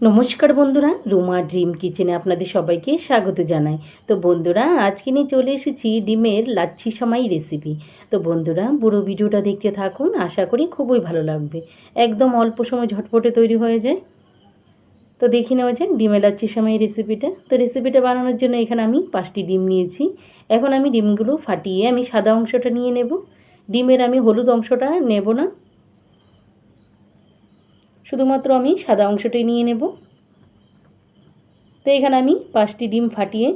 নমস্কার বন্ধুরা, রুমা ড্রিম কিচেনে আপনাদের সবাইকে স্বাগত জানাই। তো বন্ধুরা, আজকে নিয়ে চলে এসেছি ডিমের লাচ্ছি সামাই রেসিপি তো বন্ধুরা, পুরো ভিডিওটা দেখতে থাকুন, আশা করি খুবই ভালো লাগবে। একদম অল্প সময় ঝটপটে তৈরি হয়ে যায়। তো দেখে নেওয়া যাক ডিমের লাচ্ছি সামাই রেসিপিটা তো রেসিপিটা বানানোর জন্য এখানে আমি পাঁচটি ডিম নিয়েছি। এখন আমি ডিমগুলো ফাটিয়ে আমি সাদা অংশটা নিয়ে নেব। ডিমের আমি হলুদ অংশটা নেব না। শুধুমাত্র আমি সাদা অংশটাই নিয়ে নেব। তো এখানে আমি পাঁচটি ডিম ফাটিয়ে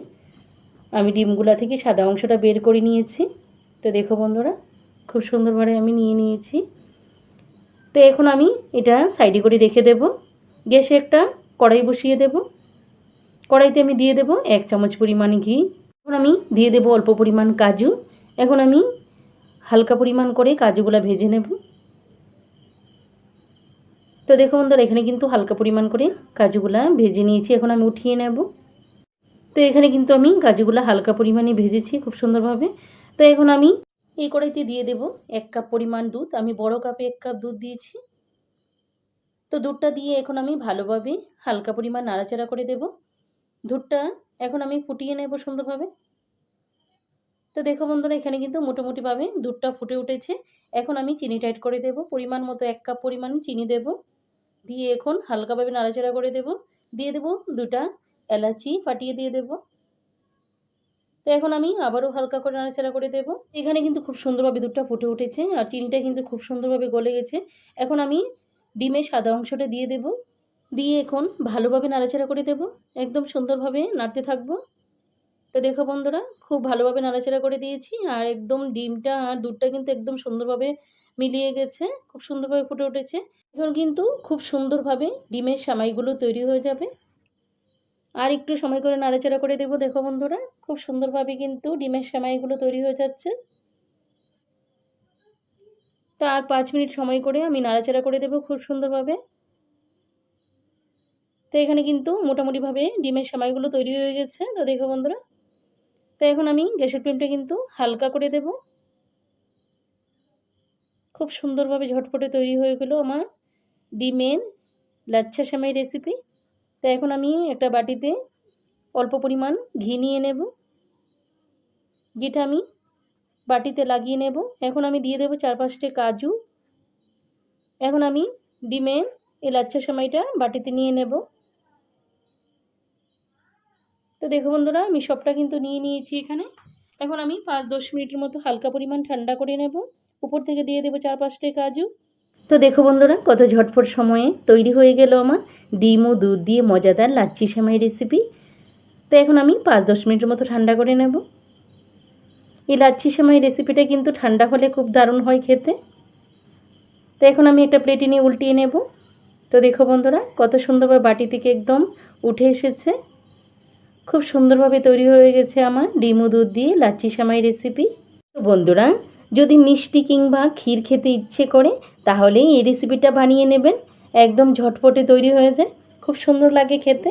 আমি ডিমগুলা থেকে সাদা অংশটা বের করে নিয়েছি। তো দেখো বন্ধুরা, খুব সুন্দরভাবে আমি নিয়ে নিয়েছি। তো এখন আমি এটা সাইডে করে রেখে দেব। গ্যাসে একটা কড়াই বসিয়ে দেব। কড়াইতে আমি দিয়ে দেব এক চামচ পরিমাণ ঘি। এখন আমি দিয়ে দেব অল্প পরিমাণ কাজু। এখন আমি হালকা পরিমাণ করে কাজুগুলা ভেজে নেব। তো দেখো বন্ধুরা, এখানে কিন্তু হালকা পরিমাণ করে কাজুগুলা ভেজে নিয়েছি, এখন আমি উঠিয়ে নেব। তো এখানে কিন্তু আমি কাজুগুলা হালকা পরিমাণে ভেজেছি খুব সুন্দরভাবে। তো এখন আমি এই কড়াইতে দিয়ে দেব এক কাপ পরিমাণ দুধ। আমি বড় কাপে এক কাপ দুধ দিয়েছি। তো দুধটা দিয়ে এখন আমি ভালোভাবে হালকা পরিমাণ নাড়াচাড়া করে দেব। দুধটা এখন আমি ফুটিয়ে নেব সুন্দরভাবে। তো দেখো বন্ধুরা, এখানে কিন্তু মোটামুটিভাবে দুধটা ফুটে উঠেছে। এখন আমি চিনি টাইট করে দেব। পরিমাণ মতো এক কাপ পরিমাণ চিনি দেব। দিয়ে এখন হালকাভাবে নাড়াচাড়া করে দেব। দিয়ে দেব দুটা এলাচি ফাটিয়ে দিয়ে দেব। তো এখন আমি আবারও হালকা করে নাড়াচাড়া করে দেব। এখানে কিন্তু খুব সুন্দরভাবে দুধটা ফুটে উঠেছে আর চিনিটা কিন্তু খুব সুন্দরভাবে গলে গেছে। এখন আমি ডিমের সাদা অংশটা দিয়ে দেব। দিয়ে এখন ভালোভাবে নাড়াচাড়া করে দেব। একদম সুন্দরভাবে নাড়তে থাকব। তো দেখো বন্ধুরা, খুব ভালোভাবে নাড়াচাড়া করে দিয়েছি আর একদম ডিমটা আর দুধটা কিন্তু একদম সুন্দরভাবে মিলিয়ে গেছে, খুব সুন্দরভাবে ফুটে উঠেছে। এখন কিন্তু খুব সুন্দরভাবে ডিমের সামাইগুলো তৈরি হয়ে যাবে। আর একটু সময় করে নাড়াচাড়া করে দেবো। দেখো বন্ধুরা, খুব সুন্দরভাবে কিন্তু ডিমের সামাইগুলো তৈরি হয়ে যাচ্ছে। তো আর পাঁচ মিনিট সময় করে আমি নাড়াচাড়া করে দেবো খুব সুন্দরভাবে। তো এখানে কিন্তু মোটামুটিভাবে ডিমের সামাইগুলো তৈরি হয়ে গেছে। তো দেখো বন্ধুরা, তো এখন আমি গ্যাসের ফ্লেমটা কিন্তু হালকা করে দেব। খুব সুন্দরভাবে ঝটপটে তৈরি হয়ে গেলো আমার ডিমের লাচ্ছা সেমাই রেসিপি তো এখন আমি একটা বাটিতে অল্প পরিমাণ ঘি নিয়ে নেব। ঘিটা আমি বাটিতে লাগিয়ে নেব। এখন আমি দিয়ে দেবো চার পাঁচটা কাজু। এখন আমি ডিমের এই লাচ্ছা সেমাইটা বাটিতে নিয়ে নেব। তো দেখো বন্ধুরা, আমি সবটা কিন্তু নিয়ে নিয়েছি এখানে। এখন আমি পাঁচ দশ মিনিটের মতো হালকা পরিমাণ ঠান্ডা করে নেব। উপর থেকে দিয়ে দেবো চার পাঁচটা কাজু। তো দেখো বন্ধুরা, কত ঝটফট সময়ে তৈরি হয়ে গেল আমার ডিম ও দুধ দিয়ে মজাদার লাচ্ছি সেমাই রেসিপি তো এখন আমি পাঁচ দশ মিনিটের মতো ঠান্ডা করে নেব। এই লাচ্ছি সেমাই রেসিপিটা কিন্তু ঠান্ডা হলে খুব দারুণ হয় খেতে। তো এখন আমি একটা প্লেটে নিয়ে উল্টিয়ে নেব। তো দেখো বন্ধুরা, কত সুন্দরভাবে বাটি থেকে একদম উঠে এসেছে। খুব সুন্দরভাবে তৈরি হয়ে গেছে আমার ডিম ও দুধ দিয়ে লাচ্ছি সামাই রেসিপি তো বন্ধুরা যদি মিষ্টি কিংবা ক্ষীর খেতে ইচ্ছে করে, তাহলেই এই রেসিপিটা বানিয়ে নেবেন। একদম ঝটপটে তৈরি হয়ে যায়। খুব সুন্দর লাগে খেতে।